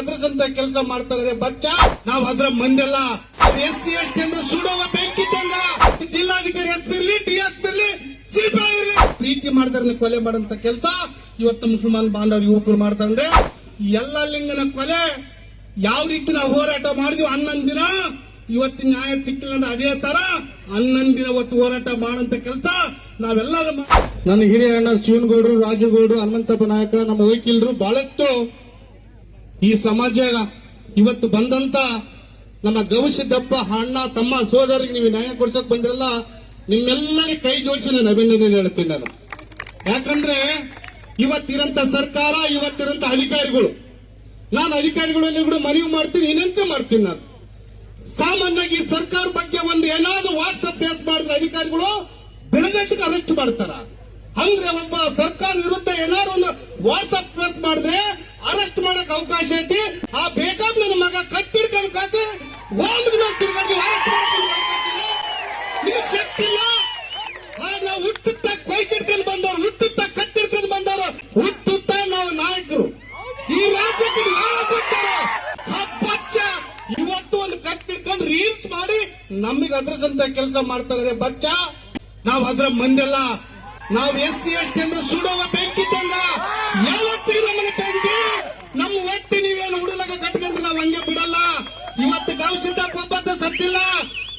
ಅದ್ರಸಂತ ಕೆಲಸ ಮಾಡ್ತಾರೆ ಬಚ್ಚ, ನಾವ್ ಅದ್ರ ಮಂದೆಲ್ಲ. ಎಸ್ ಸಿ, ಎಸ್ ಟಿ ಅಂದ್ರೆ ಸುಡುವ ಬೆಂಕಿದ್ದಂಗ ಜಿಲ್ಲಾಧಿಕಾರಿ ಎಸ್ ಇರ್ಲಿ ಡಿ ಎಸ್ ಇರ್ಲಿ ಸಿಪಾಯಿ ಇರ್ಲಿ ಪ್ರೀತಿ ಮಾಡ್ತಾರೆ ಕೊಲೆ ಮಾಡಂತ ಕೆಲಸ. ಇವತ್ತು ಮುಸಲ್ಮಾನ್ ಬಾಂಧವರು, ಯುವಕರು ಮಾಡ್ತಾರೆ ಎಲ್ಲ ಲಿಂಗನ ಕೊಲೆ. ಯಾವ ರೀತಿ ನಾವು ಹೋರಾಟ ಮಾಡಿದ್ವಿ ಹನ್ನೊಂದು ದಿನ ಇವತ್ತು ನ್ಯಾಯ ಸಿಕ್ಕಿಲ್ಲ ಅಂದ್ರೆ ಅದೇ ತರ. ಹನ್ನೊಂದು ದಿನ ಇವತ್ತು ಹೋರಾಟ ಮಾಡಂತ ಕೆಲಸ. ನಾವೆಲ್ಲರೂ ನನ್ನ ಹಿರಿಯ ಅಣ್ಣ ಶಿವನಗೌಡರು, ರಾಜುಗೌಡರು, ಹನುಮಂತಪ್ಪ ನಾಯಕ, ನಮ್ಮ ವಕೀಲರು ಬಹಳಷ್ಟು ಈ ಸಮಾಜ ಇವತ್ತು ಬಂದಂತ ನಮ್ಮ ಗವಿಸಿದ್ದಪ್ಪ ಅಣ್ಣ, ತಮ್ಮ ಸೋದರಿಗೆ ನೀವು ನ್ಯಾಯ ಕೊಡ್ಸಕ್ ಬಂದ್ರಲ್ಲ, ನಿಮ್ಮೆಲ್ಲರಿಗೆ ಕೈ ಜೋಡಿಸಿ ನಾನು ಅಭಿನಂದನೆ ಹೇಳ್ತೀನಿ ನಾನು. ಯಾಕಂದ್ರೆ ಇವತ್ತಿರಂತ ಸರ್ಕಾರ ಇವತ್ತಿರಂತ ಅಧಿಕಾರಿಗಳು, ನಾನು ಅಧಿಕಾರಿಗಳಲ್ಲಿ ಕೂಡ ಮನವಿ ಮಾಡ್ತೀನಿ ಏನಂತ ಮಾಡ್ತೀನಿ ನಾನು. ಸಾಮಾನ್ಯವಾಗಿ ಸರ್ಕಾರ ಬಗ್ಗೆ ಒಂದು ಏನಾದ್ರು ವಾಟ್ಸಪ್ ಬೇಸ್ ಮಾಡಿದ್ರೆ ಅಧಿಕಾರಿಗಳು ಬೆಳಗಟ್ಟಿಗೆ ಅರೆಸ್ಟ್ ಮಾಡ್ತಾರ. ಹಂಗ್ರೆ ಒಬ್ಬ ಸರ್ಕಾರ ವಿರುದ್ಧ ಎಲ್ಲಾರು ಒಂದು ವಾಟ್ಸಪ್ ಬೇಸ್ ಮಾಡಿದ್ರೆ ಅರೆಸ್ಟ್ ಮಾಡಕ್ ಅವಕಾಶ ಐತಿ. ಆ ಬೇಕಾದ ನನ್ನ ಮಗ ಕತ್ತಿಡ್ಕೊಂಡು ಕಾಸೆ ವಾಮನ ಮೇಲೆ arrest ಮಾಡಕ್ ಅವಕಾಶ ಶಕ್ತಿ ಇಲ್ಲ. ನಾವು ಹುಟ್ಟುತ್ತ ಕೊಯ್ಕಿಡ್ಕೊಂಡು ಬಂದವರು, ಹುಟ್ಟುತ್ತ ಕತ್ತಿಡ್ಕೊಂಡು ಬಂದವರು, ಹುಟ್ಟುತ್ತ ನಾವು ನಾಯಕರು. ಈ ರಾಜ್ಯಕ್ಕೆ ಪಕ್ಷ ಇವತ್ತು ಒಂದು ಕಟ್ಟಿಡ್ಕೊಂಡು ರೀಲ್ಸ್ ಮಾಡಿ ನಮಗೆ ಅದ್ರಸಂತ ಕೆಲಸ ಮಾಡ್ತಾರೆ. ಬಚ್ಚ. ನಾವು ಅದ್ರ ಮಂದೆಲ್ಲ, ನಾವು ಎಸ್ ಸಿ ಎಸ್ ಟಿ ಅಂದ್ರೆ ಸುಡುವ ಬೆಂಕಿದ್ದಂಗ ಯಾವತ್ತಿಗೆ ನಮ್ಮನೆ ಬೆಂಕಿ ನಮ್ಮ ಒಟ್ಟಿ ನೀವೇನು ಹುಡುಗ ಕಟ್ಕೊಂಡ್ರೆ ನಾವು ಹಂಗೆ ಬಿಡಲ್ಲ. ಇವತ್ತು ಗೌ ಸಿದ್ದಪ್ಪ ಒಬ್ಬತ್ತ ಸತ್ತಿಲ್ಲ.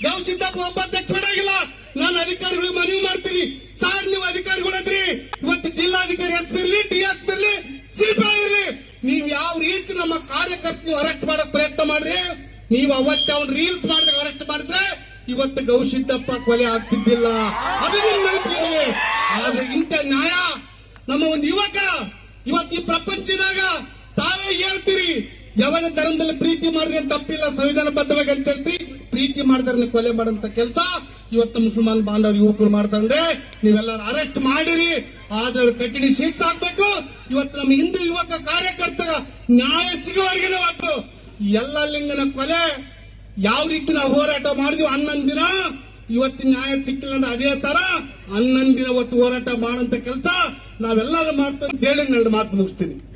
ಗೌ ಸಿದ್ದಪ್ಪ ಒಬ್ಬತ್ತ ಬಿಡಾಗಿಲ್ಲ. ನಾನು ಅಧಿಕಾರಿಗಳಿಗೆ ಮನವಿ ಮಾಡ್ತೀನಿ. ಸಾರ್, ನೀವು ಅಧಿಕಾರಿಗಳದ್ರಿ ಇವತ್ತು ಜಿಲ್ಲಾಧಿಕಾರಿ ಎಸ್ ಇರ್ಲಿ, ಡಿ ಎಸ್ ಇರ್ಲಿ ಸಿಪಿಐ ಇರ್ಲಿ. ನೀವ್ ಯಾವ ರೀತಿ ನಮ್ಮ ಕಾರ್ಯಕರ್ತರು ಅರೆಸ್ಟ್ ಮಾಡಕ್ ಪ್ರಯತ್ನ ಮಾಡ್ರಿ? ನೀವು ಅವತ್ತೆ ಅವ್ನ ರೀಲ್ಸ್ ಮಾಡಿದಾಗ ಅರೆಸ್ಟ್ ಮಾಡಿದ್ರೆ ಇವತ್ತು ಗೌಶಿದ್ದಪ್ಪ ಕೊಲೆ ಆಗ್ತಿದ್ದಿಲ್ಲ. ಅದನ್ನೇ ಆದ್ರೆ ಇಂಥ ನ್ಯಾಯ ನಮ್ಮ ಒಂದು ಯುವಕ ಇವತ್ತು ಈ ಪ್ರಪಂಚದಾಗ ತಾವೇ ಹೇಳ್ತೀರಿ. ಯಾವಾಗ ಧರ್ಮದಲ್ಲಿ ಪ್ರೀತಿ ಮಾಡಿದ್ರೆ ತಪ್ಪಿಲ್ಲ, ಸಂವಿಧಾನ ಬದ್ಧವಾಗಿ ಅಂತ ಹೇಳ್ತಿ ಪ್ರೀತಿ ಮಾಡಿದ್ರೆ ಕೊಲೆ ಮಾಡಂತ ಕೆಲಸ ಇವತ್ತು ಮುಸಲ್ಮಾನ್ ಬಾಂಧವರು ಯುವಕರು ಮಾಡ್ತಾರೆ ನೀವೆಲ್ಲರೂ ಅರೆಸ್ಟ್ ಮಾಡಿರಿ. ಆದ್ರೆ ಕಠಿಣ ಶಿಕ್ಷೆ ಹಾಕ್ಬೇಕು ಇವತ್ತು ನಮ್ಮ ಹಿಂದೂ ಯುವಕ ಕಾರ್ಯಕರ್ತರ ನ್ಯಾಯ ಸಿಗೋವರೆಗೆ ಎಲ್ಲ ಲಿಂಗನ ಕೊಲೆ ಯಾವ ರೀತಿ ನಾವು ಹೋರಾಟ ಮಾಡಿದ್ವಿ? ಹನ್ನೊಂದು ದಿನ. ಇವತ್ತಿನ ನ್ಯಾಯ ಸಿಕ್ಕಿಲ್ಲ ಅಂದ್ರೆ ಅದೇ ತರ. ಹನ್ನೊಂದು ದಿನ ಇವತ್ತು ಹೋರಾಟ ಮಾಡಂತ ಕೆಲಸ ನಾವೆಲ್ಲರೂ ಮಾಡ್ತೇವೆ ಹೇಳಿ ನನ್ನ ಮಾತು ಮುಗಿಸ್ತೀನಿ.